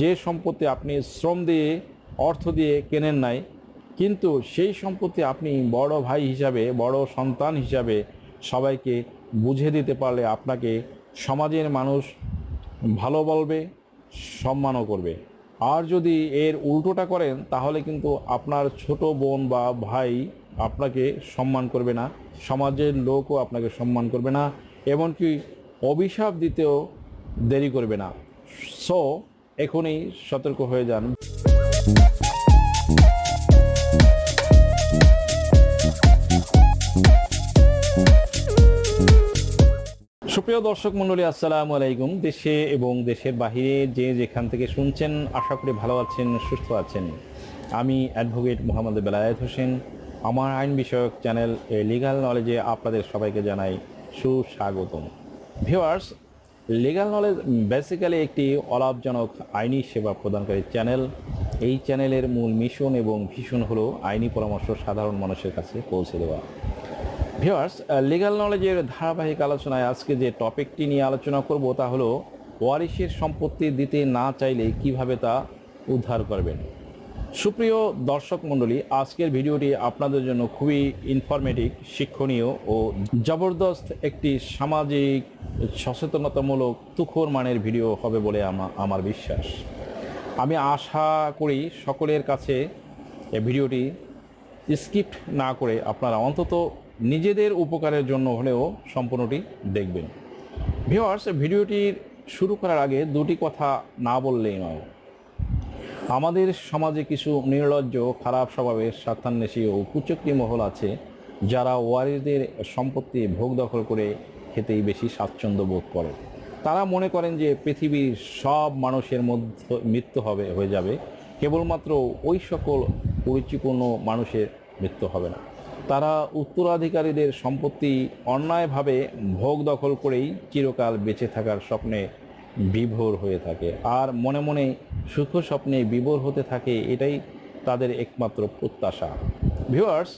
যে সম্পত্তি আপনি শ্রম দিয়ে, অর্থ দিয়ে কেনেন নাই, কিন্তু সেই সম্পত্তি আপনি বড় ভাই হিসাবে, বড় সন্তান হিসাবে সবাইকে বুঝে দিতে পারলে আপনাকে সমাজের মানুষ ভালো বলবে, সম্মানও করবে। আর যদি এর উল্টোটা করেন, তাহলে কিন্তু আপনার ছোট বোন বা ভাই আপনাকে সম্মান করবে না, সমাজের লোকও আপনাকে সম্মান করবে না, এমনকি অভিশাপ দিতেও দেরি করবে না। সো এখনই সতর্ক হয়ে যান। সুপ্রিয় দর্শক মণ্ডলী, আসসালামু আলাইকুম। দেশে এবং দেশের বাহিরে যে যেখান থেকে শুনছেন, আশা করি ভালো আছেন, সুস্থ আছেন। আমি অ্যাডভোকেট মোহাম্মদ বেলায়েত হোসেন। আমার আইন বিষয়ক চ্যানেল লিগাল নলেজে আপনাদের সবাইকে জানাই সুস্বাগতম। ভিওয়ার্স লিগাল নলেজ বেসিক্যালি একটি অলাভজনক আইনি সেবা প্রদানকারী চ্যানেল এই চ্যানেলের মূল মিশন এবং ভীষণ হলো আইনি পরামর্শ সাধারণ মানুষের কাছে পৌঁছে দেওয়া। ভিওয়ার্স লিগাল নলেজের ধারাবাহিক আলোচনায় আজকে যে টপিকটি নিয়ে আলোচনা করব তা হলো, ওয়ারিশের সম্পত্তি দিতে না চাইলে কীভাবে তা উদ্ধার করবেন? সুপ্রিয় দর্শক মণ্ডলী, আজকের ভিডিওটি আপনাদের জন্য খুবই ইনফরমেটিভ শিক্ষণীয় ও জবরদস্ত একটি সামাজিক সচেতনতামূলক তুখোর মানের ভিডিও হবে বলে আমার বিশ্বাস। আমি আশা করি সকলের কাছে এই ভিডিওটি স্কিপ না করে আপনারা অন্তত নিজেদের উপকারের জন্য হলেও সম্পূর্ণটি দেখবেন। ভিওয়ার্স ভিডিওটির শুরু করার আগে দুটি কথা না বললেই নয়। আমাদের সমাজে কিছু নির্লজ্জ, খারাপ স্বভাবের স্বার্থান্বেষী ও কুচক্রি মহল আছে, যারা ওয়ারিসদের সম্পত্তি ভোগ দখল করে খেতেই বেশি স্বাচ্ছন্দ্য বোধ করে। তারা মনে করেন যে পৃথিবীর সব মানুষের মধ্যে মৃত্যু হবে, হয়ে যাবে। কেবলমাত্র ওই সকল পরিচিপূর্ণ মানুষের মৃত্যু হবে না। তারা উত্তরাধিকারীদের সম্পত্তি অন্যায়ভাবে ভোগ দখল করেই চিরকাল বেঁচে থাকার স্বপ্নে বিভোর হয়ে থাকে। আর মনে মনে সুখ স্বপ্নে বিভোর হতে থাকে, এটাই তাদের একমাত্র প্রত্যাশা। ভিউয়ার্স,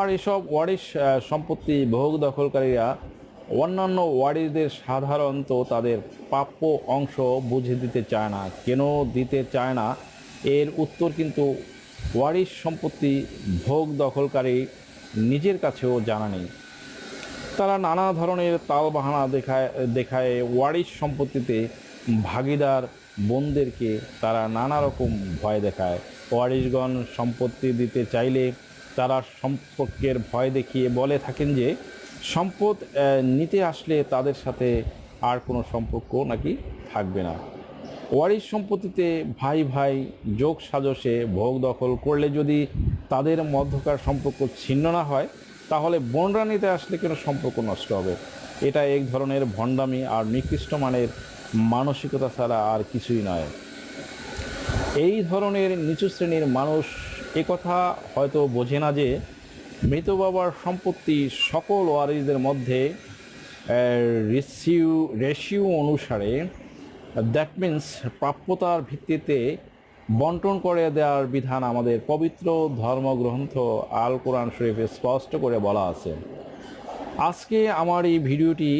আর এসব ওয়ারিশ সম্পত্তি ভোগ দখলকারীরা, অন্যান্য ওয়ারিশদের সাধারণত তাদের প্রাপ্য অংশ বুঝে দিতে চায় না। কেন দিতে চায় না? এর উত্তর কিন্তু ওয়ারিশ সম্পত্তি ভোগ দখলকারী নিজের কাছেও জানা নেই। তারা নানা ধরনের তালবাহানা দেখায় দেখায় ওয়ারিশ সম্পত্তিতে ভাগিদার বোনদেরকে তারা নানা রকম ভয় দেখায়। ওয়ারিশগণ সম্পত্তি দিতে চাইলে তারা সম্পর্কের ভয় দেখিয়ে বলে থাকেন যে, সম্পদ নিতে আসলে তাদের সাথে আর কোনো সম্পর্ক নাকি থাকবে না। ওয়ারিশ সম্পত্তিতে ভাই ভাই যোগ সাজসে ভোগ দখল করলে যদি তাদের মধ্যকার সম্পর্ক ছিন্ন না হয়, তাহলে বোনরা নিতে আসলে কেন সম্পর্ক নষ্ট হবে। এটা এক ধরনের ভণ্ডামি আর নিকৃষ্ট মানের মানসিকতা ছাড়া আর কিছুই নয়। এই ধরনের নিচু শ্রেণির মানুষ একথা হয়তো বোঝে না যে, মৃত বাবার সম্পত্তি সকল ওয়ারিসদের মধ্যে রেসিউ রেশিও অনুসারে দ্যাট মিন্স প্রাপ্যতার ভিত্তিতে বন্টন করে দেওয়ার বিধান আমাদের পবিত্র ধর্মগ্রন্থ আল কোরআন শরীফে স্পষ্ট করে বলা আছে। আজকে আমার এই ভিডিওটি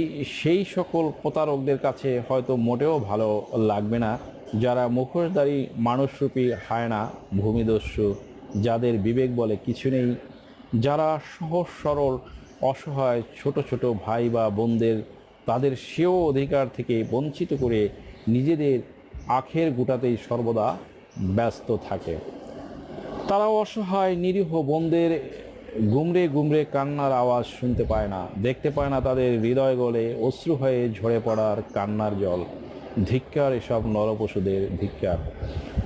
সেই সকল প্রতারকদের কাছে হয়তো মোটেও ভালো লাগবে না, যারা মুখোশধারী মানুষরূপী হায়না, ভূমিদস্যু, যাদের বিবেক বলে কিছু নেই, যারা সহজ, সরল, অসহায়, ছোট ছোট ভাই বা বোনদের, তাদের সেও অধিকার থেকে বঞ্চিত করে নিজেদের আখের গুটাতেই সর্বদা ব্যস্ত থাকে। তারা অসহায়, নিরীহ বোনদের গুমরে গুমরে কান্নার আওয়াজ শুনতে পায় না। দেখতে পায় না তাদের হৃদয় গলে অশ্রু হয়ে ঝরে পড়ার কান্নার জল। ধিক্কার এসব নরপশুদের ধিক্কার।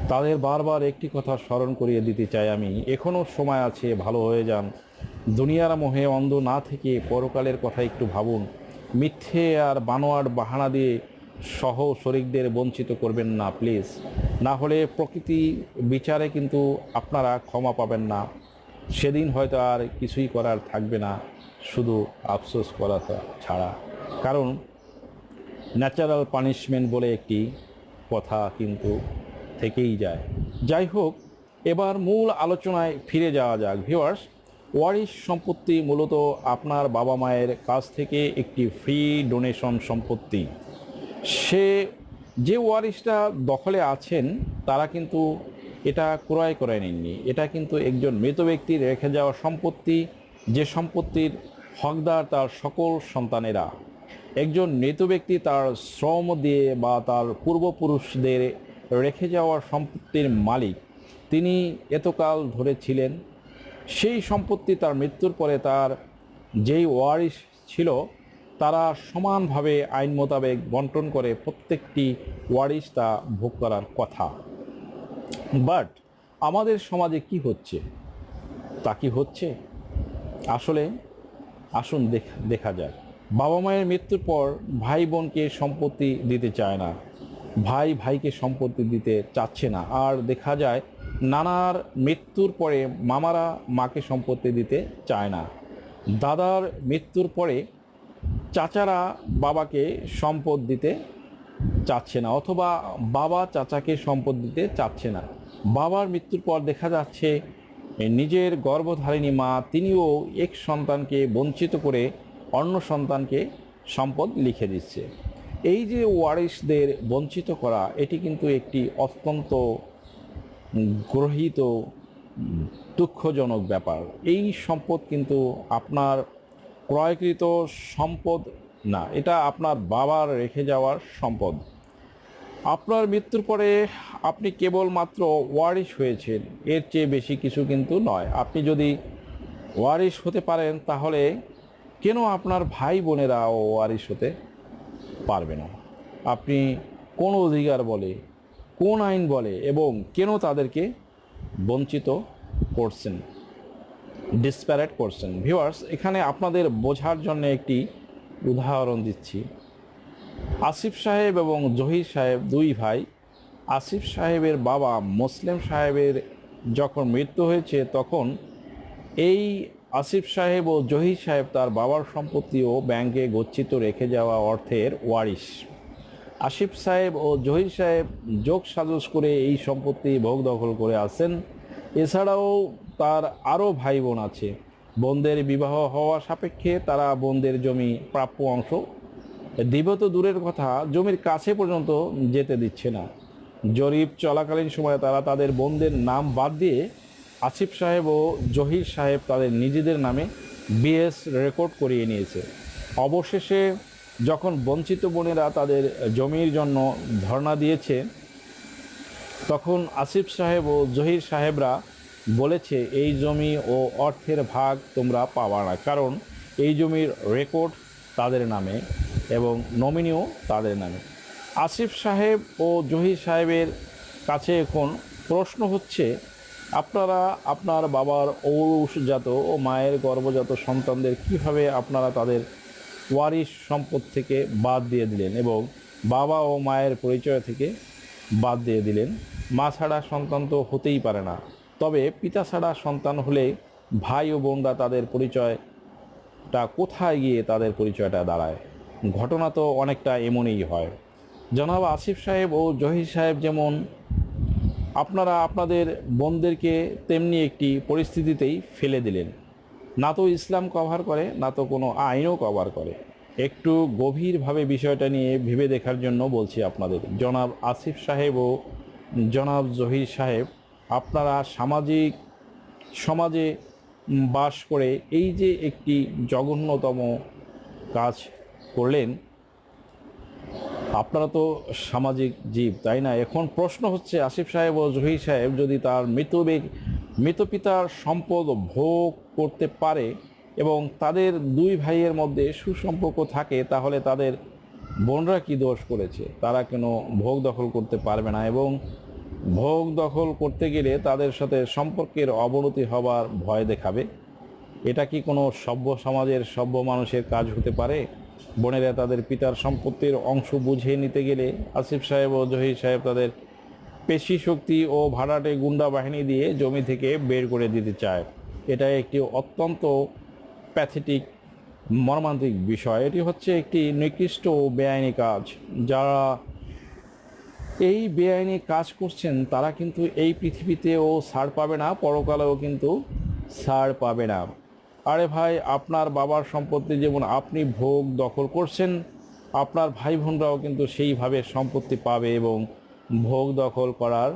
তাদের বারবার একটি কথা স্মরণ করিয়ে দিতে চাই আমি। এখনও সময় আছে, ভালো হয়ে যান। দুনিয়ার মোহে অন্ধ না থেকে পরকালের কথা একটু ভাবুন। মিথ্যে আর বানোয়ার বাহানা দিয়ে সহ শরিকদের বঞ্চিত করবেন না, প্লিজ। না হলে প্রকৃতি বিচারে কিন্তু আপনারা ক্ষমা পাবেন না। সেদিন হয়তো আর কিছুই করার থাকবে না, শুধু আফসোস করা ছাড়া। কারণ ন্যাচারাল পানিশমেন্ট বলে একটি কথা কিন্তু থেকেই যায়। যাই হোক, এবার মূল আলোচনায় ফিরে যাওয়া যাক। ভিওয়ার্স ওয়ারিশ সম্পত্তি মূলত আপনার বাবা মায়ের কাছ থেকে একটি ফ্রি ডোনেশন সম্পত্তি। সে যে ওয়ারিশটা দখলে আছেন, তারা কিন্তু এটা ক্রয় করে নেননি। এটা কিন্তু একজন মৃত ব্যক্তির রেখে যাওয়া সম্পত্তি, যে সম্পত্তির হকদার তার সকল সন্তানেরা। একজন মৃত ব্যক্তি তার শ্রম দিয়ে বা তার পূর্বপুরুষদের রেখে যাওয়া সম্পত্তির মালিক। তিনি এতকাল ধরে ছিলেন। সেই সম্পত্তি তার মৃত্যুর পরে তার যেই ওয়ারিশ ছিল, তারা সমানভাবে আইন মোতাবেক বন্টন করে প্রত্যেকটি ওয়ারিশ তা ভোগ করার কথা। বাট আমাদের সমাজে কি হচ্ছে? তা কি হচ্ছে? আসলে আসুন দেখ- যাক। বাবা মায়ের মৃত্যুর পর ভাই বোনকে সম্পত্তি দিতে চায় না। ভাই ভাইকে সম্পত্তি দিতে চাচ্ছে না। আর দেখা যায় নানার মৃত্যুর পরে মামারা মাকে সম্পত্তি দিতে চায় না। দাদার মৃত্যুর পরে চাচারা বাবাকে সম্পদ দিতে চাচ্ছে না অথবা বাবা চাচাকে সম্পদ দিতে চাচ্ছে না। বাবার মৃত্যুর পর দেখা যাচ্ছে নিজের গর্ভধারিণী মা তিনিও এক সন্তানকে বঞ্চিত করে অন্য সন্তানকে সম্পদ লিখে দিচ্ছে। এই যে ওয়ারিসদের বঞ্চিত করা, এটি কিন্তু একটি অত্যন্ত গ্রহিত, দুঃখজনক ব্যাপার। এই সম্পদ কিন্তু আপনার ক্রয়কৃত সম্পদ না, এটা আপনার বাবার রেখে যাওয়ার সম্পদ। আপনার মৃত্যুর পরে আপনি কেবলমাত্র ওয়ারিশ হয়েছেন, এর চেয়ে বেশি কিছু কিন্তু নয়। আপনি যদি ওয়ারিশ হতে পারেন, তাহলে কেন আপনার ভাই বোনেরা ওয়ারিশ হতে পারবে না? আপনি কোন অধিকার বলে, কোন আইন বলে, এবং কেন তাদেরকে বঞ্চিত করছেন ডিসপ্যারেট করছেন? ভিউয়ার্স, এখানে আপনাদের বোঝার জন্য একটি উদাহরণ দিচ্ছি। আসিফ সাহেব এবং জহির সাহেব দুই ভাই, আসিফ সাহেবের বাবা মুসলিম সাহেবের যখন মৃত্যু হয়েছে তখন এই আসিফ সাহেব ও জহির সাহেব তার বাবার সম্পত্তি ও ব্যাংকে গচ্ছিত রেখে যাওয়া অর্থের ওয়ারিশ। আসিফ সাহেব ও জহির সাহেব যোগ সাজস করে এই সম্পত্তি ভোগ দখল করে আছেন। এছাড়াও তার আরও ভাই বোন আছে। বোনদের বিবাহ হওয়া সাপেক্ষে তারা বোনদের জমি প্রাপ্য অংশ। দিব তো দূরের কথা, জমির কাছে পর্যন্ত যেতে দিচ্ছে না। জরিপ চলাকালীন সময়ে তারা তাদের বোনদের নাম বাদ দিয়ে আসিফ সাহেব ও জহির সাহেব তাদের নিজেদের নামে বিএস রেকর্ড করিয়ে নিয়েছে। অবশেষে যখন বঞ্চিত বোনেরা তাদের জমির জন্য ধর্ণা দিয়েছে, তখন আসিফ সাহেব ও জহির সাহেবরা বলেছে, এই জমি ও অর্থের ভাগ তোমরা পাবা না, কারণ এই জমির রেকর্ড তাদের নামে এবং নমিনিও তাদের নামে। আসিফ সাহেব ও জহির সাহেবের কাছে এখন প্রশ্ন হচ্ছে, আপনারা, আপনার বাবার ঔরসজাত ও মায়ের গর্ভজাত সন্তানদের কীভাবে আপনারা তাদের ওয়ারিশ সম্পদ থেকে বাদ দিয়ে দিলেন এবং বাবা ও মায়ের পরিচয় থেকে বাদ দিয়ে দিলেন? মা ছাড়া সন্তান তো হতেই পারে না। তবে পিতা ছাড়া সন্তান হলে ভাই ও বোনরা তাদের পরিচয়টা কোথায় গিয়ে তাদের পরিচয়টা দাঁড়ায়? ঘটনা তো অনেকটা এমনই হয়। জনাব আসিফ সাহেব ও জহির সাহেব যেমন আপনারা আপনাদের বোনদেরকে তেমনি একটি পরিস্থিতিতেই ফেলে দিলেন। না তো ইসলাম কভার করে, না তো কোনো আইনও কভার করে। একটু গভীরভাবে বিষয়টা নিয়ে ভেবে দেখার জন্য বলছি আপনাদের। জনাব আসিফ সাহেব ও জনাব জহির সাহেব আপনারা সামাজিক সমাজে বাস করে এই যে একটি জঘন্যতম কাজ করলেন, আপনারা তো সামাজিক জীব, তাই না? এখন প্রশ্ন হচ্ছে, আসিফ সাহেব ও জহির সাহেব যদি তার মৃত মৃত পিতার সম্পদ ভোগ করতে পারে এবং তাদের দুই ভাইয়ের মধ্যে সুসম্পর্ক থাকে, তাহলে তাদের বোনরা কি দোষ করেছে? তারা কেন ভোগ দখল করতে পারবে না? এবং ভোগ দখল করতে গেলে তাদের সাথে সম্পর্কের অবনতি হবার ভয় দেখাবে। এটা কি কোনো সভ্য সমাজের সভ্য মানুষের কাজ হতে পারে? বোনেরা তাদের পিতার সম্পত্তির অংশ বুঝে নিতে গেলে আসিফ সাহেব ও জহির সাহেব তাদের পেশি শক্তি ও ভাড়াটে গুন্ডা বাহিনী দিয়ে জমি থেকে বের করে দিতে চায়। এটা একটি অত্যন্ত প্যাথেটিক, মর্মান্তিক বিষয়। এটি হচ্ছে একটি নিকৃষ্ট বেআইনি কাজ, যারা এই বেআইনি কাজ করছেন, তারা কিন্তু এই পৃথিবীতেও ছাড় পাবে না, পরকালেও কিন্তু ছাড় পাবে না। আরে ভাই, আপনার বাবার সম্পত্তি যেমন আপনি ভোগ দখল করছেন, আপনার ভাই বোনরাও কিন্তু সেইভাবে সম্পত্তি পাবে এবং ভোগ দখল করার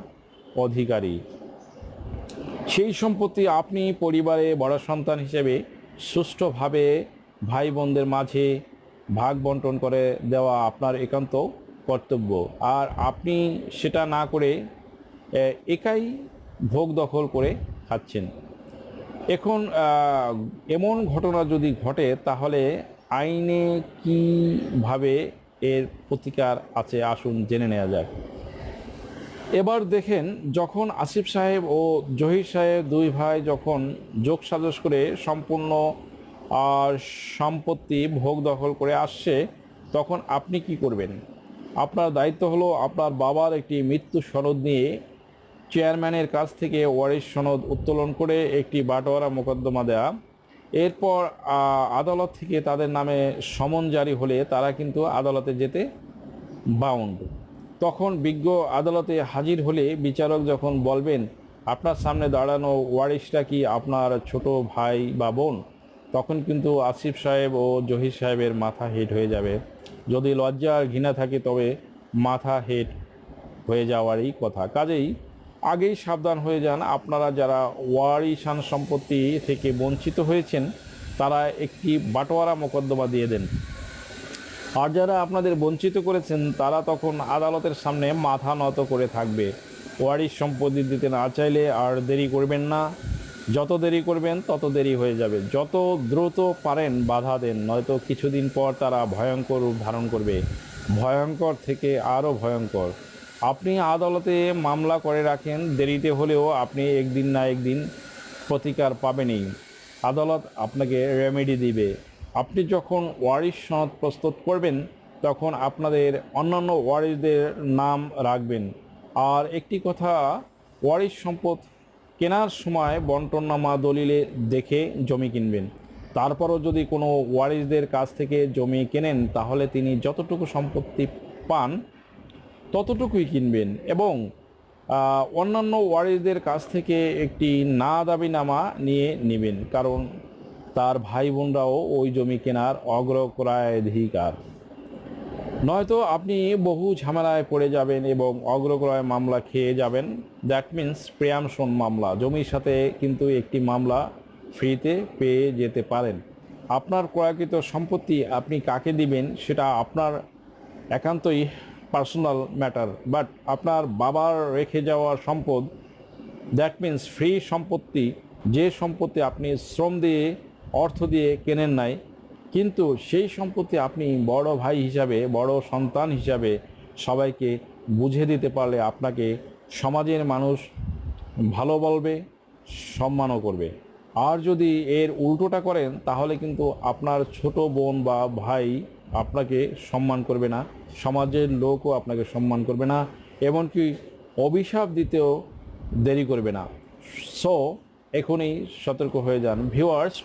অধিকারী। সেই সম্পত্তি আপনি পরিবারে বড় সন্তান হিসেবে সুষ্ঠুভাবে ভাই বোনদের মাঝে ভাগ বন্টন করে দেওয়া আপনার একান্ত কর্তব্য। আর আপনি সেটা না করে একাই ভোগ দখল করে খাচ্ছেন। এখন এমন ঘটনা যদি ঘটে, তাহলে আইনে কীভাবে এর প্রতিকার আছে? আসুন জেনে নেওয়া যাক। এবার দেখেন, যখন আসিফ সাহেব ও জহির সাহেব দুই ভাই যখন যোগ সাজস করে সম্পূর্ণ সম্পত্তি ভোগ দখল করে আসছে, তখন আপনি কি করবেন? আপনার দায়িত্ব হলো আপনার বাবার একটি মৃত্যু সনদ নিয়ে চেয়ারম্যানের কাছ থেকে ওয়ারিশ সনদ উত্তোলন করে একটি বাটোয়ারা মোকদ্দমা দেওয়া এরপর আদালত থেকে তাদের নামে সমন জারি হলে তারা কিন্তু আদালতে যেতে বাউন্ড। তখন বিজ্ঞ আদালতে হাজির হলে বিচারক যখন বলবেন, আপনার সামনে দাঁড়ানো ওয়ারিশটা কি আপনার ছোট ভাই বা বোন? তখন কিন্তু আসিফ সাহেব ও জহির সাহেবের মাথা হেট হয়ে যাবে। যদি লজ্জা আর ঘৃণা থাকে তবে মাথা হেট হয়ে যাওয়ারই কথা। কাজেই আগেই সাবধান হয়ে যান। আপনারা যারা ওয়ারিশান সম্পত্তি থেকে বঞ্চিত হয়েছেন, তারা একটি বাটোয়ারা মোকদ্দমা দিয়ে দেন। আর যারা আপনাদের বঞ্চিত করেছেন, তারা তখন আদালতের সামনে মাথা নত করে থাকবে। ওয়ারিশ সম্পত্তি দিতে না চাইলে আর দেরি করবেন না। যত দেরি করবেন, তত দেরি হয়ে যাবে। যত দ্রুত পারেন বাধা দেন, নয়তো কিছুদিন পর তারা ভয়ঙ্কর রূপ ধারণ করবে। ভয়ঙ্কর থেকে আরও ভয়ঙ্কর। আপনি আদালতে মামলা করে রাখেন, দেরিতে হলেও আপনি একদিন না একদিন প্রতিকার পাবেনই। আদালত আপনাকে রেমেডি দিবে। আপনি যখন ওয়ারিশ সনদ প্রস্তুত করবেন, তখন আপনাদের অন্যান্য ওয়ারিশদের নাম রাখবেন। আর একটি কথা, ওয়ারিশ সম্পদ কেনার সময় বন্টননামা দলিলে দেখে জমি কিনবেন। তারপরও যদি কোনো ওয়ারিশদের কাছ থেকে জমি কেনেন, তাহলে তিনি যতটুকু সম্পত্তি পান ততটুকুই কিনবেন এবং অন্যান্য ওয়ারিশদের কাছ থেকে একটি না দাবিনামা নিয়ে নেবেন। কারণ তার ভাই বোনরাও ওই জমি কেনার অগ্রক্রায়াধিকার নয়তো আপনি বহু ঝামেলায় পড়ে যাবেন এবং অগ্রক্রয় মামলা খেয়ে যাবেন। দ্যাট মিন্স প্রিয়ামশন মামলা, জমির সাথে কিন্তু একটি মামলা ফ্রিতে পেয়ে যেতে পারেন। আপনার ক্রয়কৃত সম্পত্তি আপনি কাকে দিবেন সেটা আপনার একান্তই পার্সোনাল ম্যাটার বাট আপনার বাবার রেখে যাওয়া সম্পদ দ্যাট মিন্স ফ্রি সম্পত্তি, যে সম্পত্তি আপনি শ্রম দিয়ে, অর্থ দিয়ে কেনেন নাই কিন্তু সেই সম্পত্তি আপনি বড় ভাই হিসাবে, বড় সন্তান হিসাবে সবাইকে বুঝে দিতে পারলে আপনাকে সমাজের মানুষ ভালো বলবে, সম্মানও করবে। আর যদি এর উল্টোটা করেন, তাহলে কিন্তু আপনার ছোট বোন বা ভাই আপনাকে সম্মান করবে না, সমাজের লোকও আপনাকে সম্মান করবে না, এমনকি অভিশাপ দিতেও দেরি করবে না। সো এখনই সতর্ক হয়ে যান। ভিউয়ার্স